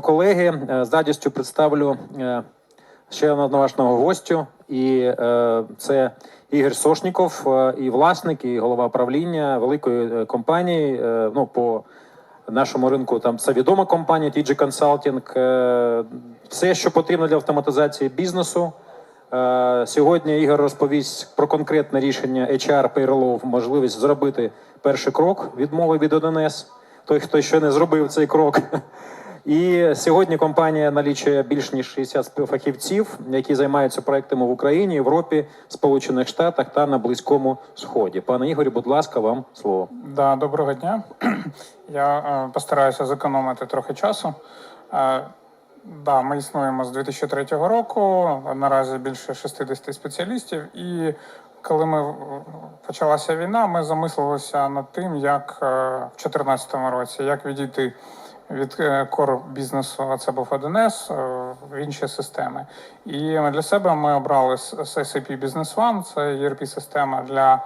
Колеги, е, з радістю представлю е, ще одного нашого гостю, і е, це Ігор Сошніков, і власник, і голова правління великої компанії. Ну, по нашому ринку там це відома компанія TG Consulting. Все, що потрібно для автоматизації бізнесу. Сьогодні Ігор розповість про конкретне рішення HR Payroll, можливість зробити перший крок відмови від 1С. Той, хто ще не зробив цей крок. І сьогодні компанія налічує більш ніж 60 фахівців, які займаються проектами в Україні, Європі, Сполучених Штатах та на Близькому Сході. Пане Ігорі, будь ласка, вам слово. Да, доброго дня. Я е, постараюся зекономити трохи часу. Е, да, ми існуємо з 2003 року. Наразі більше 60 спеціалістів. І коли ми е, почалася війна, ми замислилися над тим, як в 2014 році як відійти від е, кор бізнесу, а це був 1С, е, в інші системи. І для себе ми обрали SAP Business One, це ERP-система для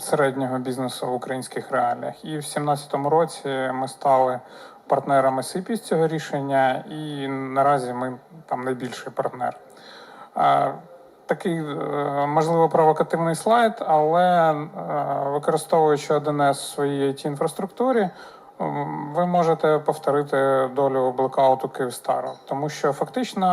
середнього бізнесу в українських реаліях. І в 2017 році ми стали партнерами SAP з цього рішення, і наразі ми там найбільший партнер. Е, Такий, е, можливо, провокативний слайд, але е, використовуючи 1С в своїй it інфраструктурі, ви можете повторити долю блекауту Київстару, тому що фактично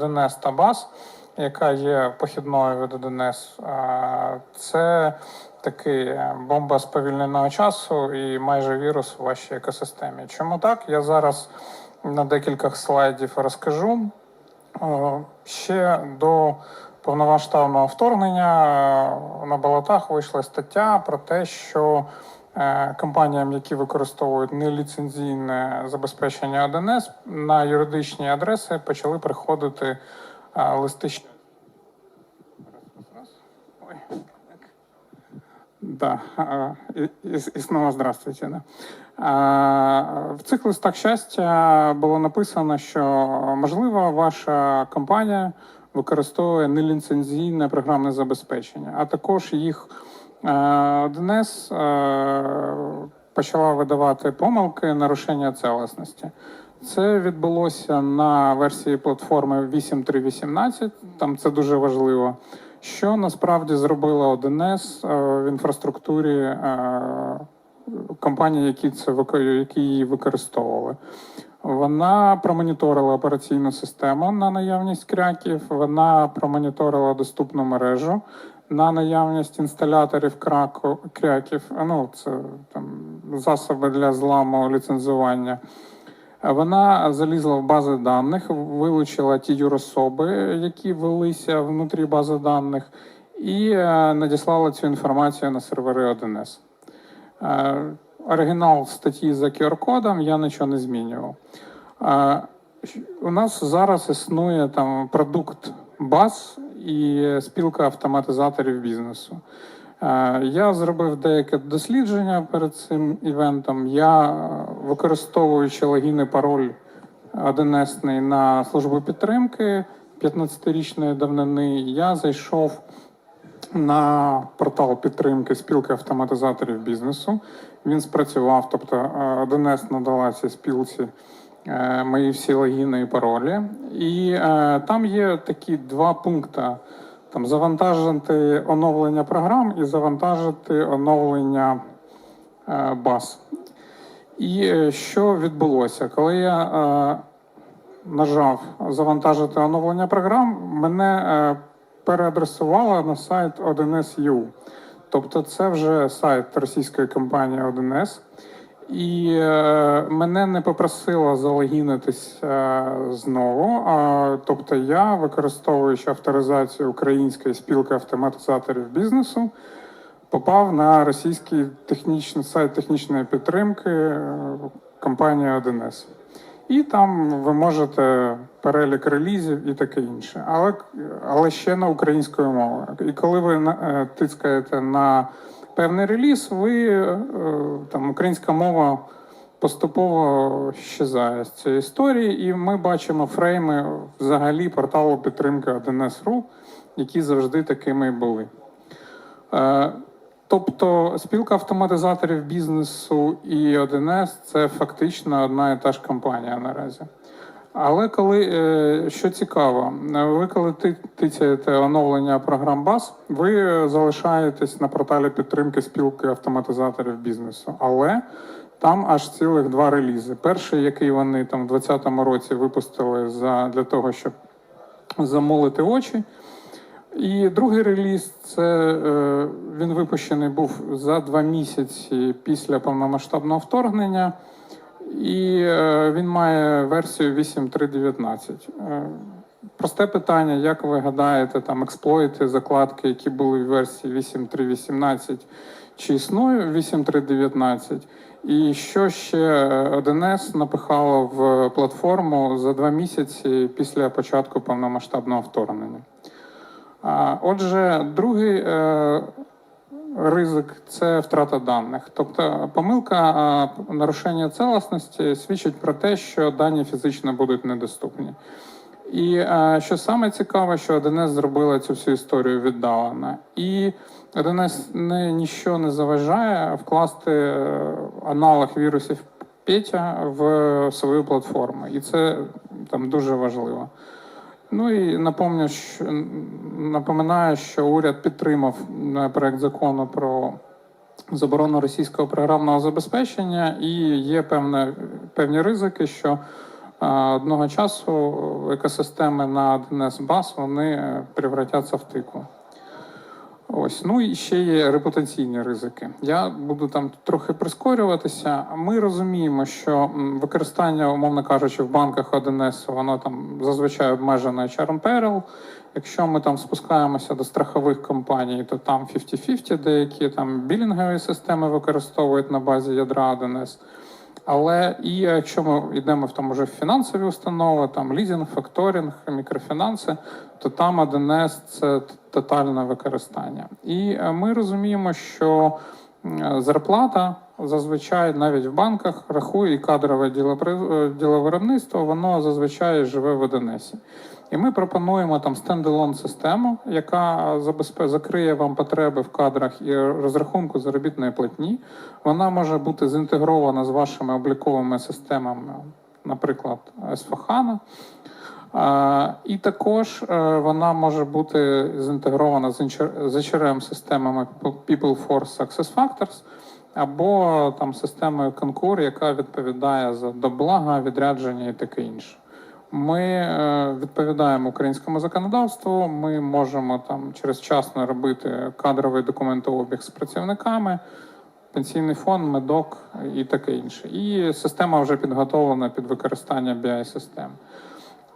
е, 1С та баз, яка є похідною від 1С, е, це такий е, бомба сповільненого часу і майже вірус у вашій екосистемі. Чому так? Я зараз на декілька слайдів розкажу. Е, Ще до повномасштабного вторгнення е, на болотах вийшла стаття про те, що компаніям, які використовують неліцензійне забезпечення 1С, на юридичні адреси почали приходити е, листи. щ- Ой, так. Да, і, і, і знову здравствуйте. Да. В цих листах щастя було написано, що можливо ваша компанія використовує неліцензійне програмне забезпечення, а також їх е, 1С е, почала видавати помилки нарушення цілісності. Це відбулося на версії платформи 8.3.18, там це дуже важливо. Що насправді зробила 1С е, в інфраструктурі компаній, які це які її використовували? Вона промоніторила операційну систему на наявність кряків, вона промоніторила доступну мережу на наявність інсталяторів краку, кряків. Ну, це там засоби для зламу ліцензування. Вона залізла в бази даних, вилучила ті юрособи, які велися внутрі бази даних, і е, надіслала цю інформацію на сервери 1С. Е, Оригінал статті за QR-кодом я нічого не змінював. Е, У нас зараз існує там продукт баз і спілка автоматизаторів бізнесу. Е, Я зробив деяке дослідження перед цим івентом. Я, е, використовуючи логін і пароль 1С на службу підтримки 15-річної давнини, я зайшов на портал підтримки спілки автоматизаторів бізнесу. Він спрацював, тобто е, 1С надала цій спілці е, мої всі логіни і паролі. І е, там є такі два пункти: там завантажити оновлення програм і завантажити оновлення е, баз. І е, що відбулося? Коли я е, нажав завантажити оновлення програм, мене е, переадресувало на сайт 1С.EU. Тобто це вже сайт російської компанії 1С. І е, мене не попросило залогінитись е, знову. Тобто я, використовуючи авторизацію української спілки автоматизаторів бізнесу, попав на російський технічний сайт технічної підтримки е, компанії 1С. І там ви можете перелік релізів і таке інше, але, але ще на українською мовою. І коли ви тискаєте на певний реліз, ви е, там українська мова поступово щезає з цієї історії, і ми бачимо фрейми взагалі порталу підтримки 1С.ru, які завжди такими були. Е, Тобто спілка автоматизаторів бізнесу і 1С це фактично одна і та ж компанія наразі. Але коли е, що цікаво, е, ви коли тицяєте оновлення програм БАС, ви е, залишаєтесь на порталі підтримки спілки автоматизаторів бізнесу. Але там аж цілих два релізи. Перший, який вони там в 2020 році випустили за, для того, щоб замолити очі. І другий реліз це він випущений був за два місяці після повномасштабного вторгнення, і е, він має версію 8.3.19. Е, просте питання: як ви гадаєте, там експлойти, закладки, які були в версії 8.3.18, чи існує 8.3.19? І що ще е, 1С напихало в платформу за два місяці після початку повномасштабного вторгнення? Отже, другий е, ризик це втрата даних. Тобто помилка нарушення цілісності свідчить про те, що дані фізично будуть недоступні. І що саме цікаве, що 1С зробила цю всю історію віддалено. І 1С не, ніщо не заважає вкласти е, аналог вірусів Петя в свою платформу. І це там дуже важливо. Ну і напомню, що напоминаю, що уряд підтримав е, проект закону про заборону російського програмного забезпечення, і є певне, певні ризики, що е, одного часу екосистеми на 1С баз вони е, превратяться в тику. Ось, ну і ще є репутаційні ризики. Я буду там трохи прискорюватися. Ми розуміємо, що використання, умовно кажучи, в банках 1С, воно там зазвичай обмежено HRM Peril. Якщо ми там спускаємося до страхових компаній, то там 50-50, деякі там білінгові системи використовують на базі ядра 1С. Але і якщо ми йдемо в там уже в фінансові установи, там лізинг, факторинг, мікрофінанси, то там 1С це тотальне використання. І е, ми розуміємо, що зарплата зазвичай навіть в банках рахує і кадрове е, діловиробництво, воно зазвичай живе в 1С. І ми пропонуємо там стендалон систему, яка закриє вам потреби в кадрах і розрахунку заробітної платні. Вона може бути зінтегрована з вашими обліковими системами, наприклад, SFHANA. І також е, вона може бути зінтегрована з з HRM-системами PeopleForce SuccessFactors або там системою Concur, яка відповідає за до блага, відрядження і таке інше. Ми е, відповідаємо українському законодавству. Ми можемо там через вчасно робити кадровий документообіг з працівниками, пенсійний фонд, медок і таке інше. І система вже підготовлена під використання BI-систем.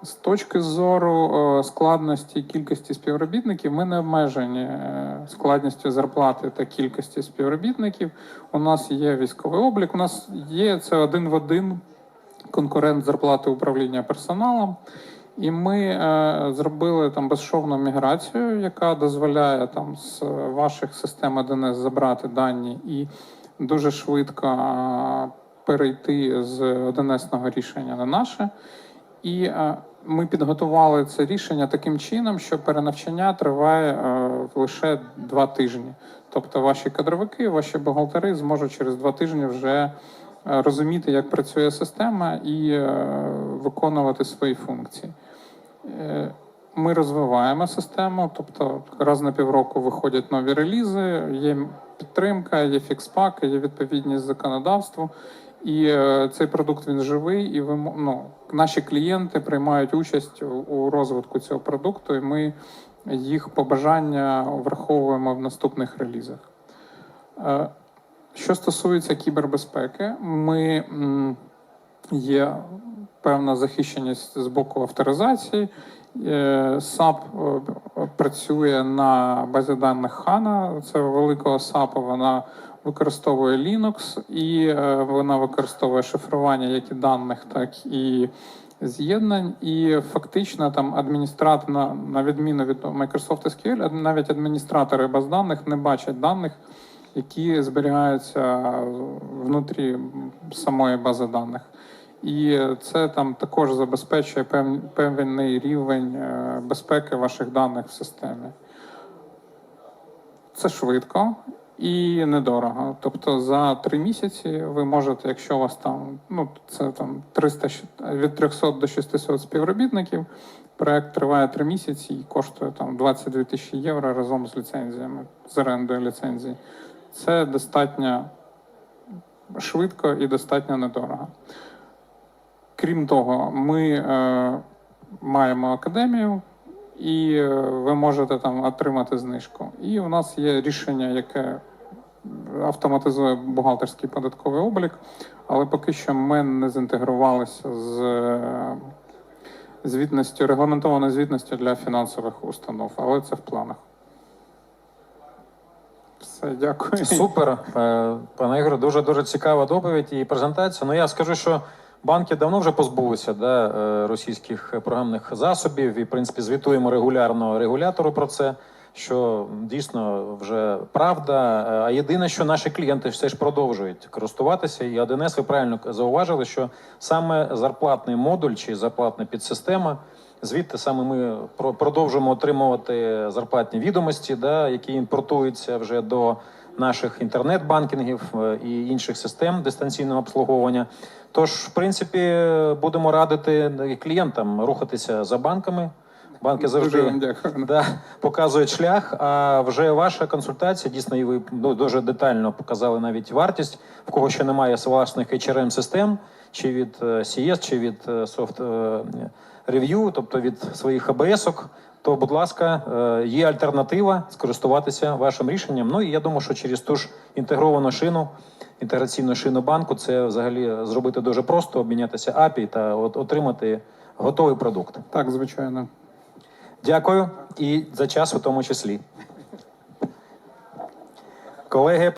З точки зору е, складності кількості співробітників, ми не обмежені е, складністю зарплати та кількості співробітників. У нас є військовий облік. У нас є це один в один конкурент зарплати управління персоналом. І ми е, зробили там безшовну міграцію, яка дозволяє там з ваших систем 1С забрати дані і дуже швидко перейти з 1С рішення на наше. І ми підготували це рішення таким чином, що перенавчання триває е, лише два тижні. Тобто ваші кадровики, ваші бухгалтери зможуть через два тижні вже е, розуміти, як працює система, і е, виконувати свої функції. Ми розвиваємо систему, тобто раз на півроку виходять нові релізи, є підтримка, є фікспаки, є відповідність законодавству. І е, цей продукт він живий, і ви ну, наші клієнти приймають участь у, розвитку цього продукту, і ми їх побажання враховуємо в наступних релізах. Е, Що стосується кібербезпеки, ми є певна захищеність з боку авторизації. Е, е, працює на базі даних HANA, це великого SAP, вона використовує Linux і е, вона використовує шифрування як і даних, так і з'єднань. І фактично там адміністратор, на, відміну від Microsoft SQL, навіть адміністратори баз даних не бачать даних, які зберігаються внутрі самої бази даних. І це там також забезпечує певний рівень е, безпеки ваших даних в системі. Це швидко. І недорого. Тобто за три місяці ви можете, якщо у вас там ну це там 300, від 300 до 600 співробітників. Проект триває три місяці і коштує там 22 тисячі євро разом з ліцензіями, з орендою ліцензії. Це достатньо швидко і достатньо недорого. Крім того, ми е, маємо академію, і е, ви можете там отримати знижку. І у нас є рішення, яке автоматизує бухгалтерський податковий облік, але поки що ми не зінтегрувалися з е, звітністю, регламентованою звітністю для фінансових установ, але це в планах. Все, дякую. Супер, Е, пане Ігоре, дуже дуже цікава доповідь і презентація. Ну я скажу, що банки давно вже позбулися да, е, російських програмних засобів, і в принципі звітуємо регулярно регулятору про це. Що дійсно вже правда. Е, А єдине, що наші клієнти все ж продовжують користуватися. І 1С, ви правильно зауважили, що саме зарплатний модуль чи зарплатна підсистема. Звідти саме ми про- продовжуємо отримувати зарплатні відомості, да, які імпортуються вже до наших інтернет-банкінгів е, і інших систем дистанційного обслуговування. Тож, в принципі, будемо радити клієнтам рухатися за банками. Банки завжди да, показують шлях. А вже ваша консультація дійсно і ви ну, дуже детально показали навіть вартість, в кого ще немає власних hrm систем чи від е, CS, чи від е, Soft е, Review, тобто від своїх АБС-ок. То, будь ласка, е, є альтернатива скористуватися вашим рішенням. Ну і я думаю, що через ту ж інтегровану шину, інтеграційну шину банку, це взагалі зробити дуже просто, обмінятися API та от, отримати готовий продукт. Так, звичайно. Дякую і за час у тому числі. Колеги,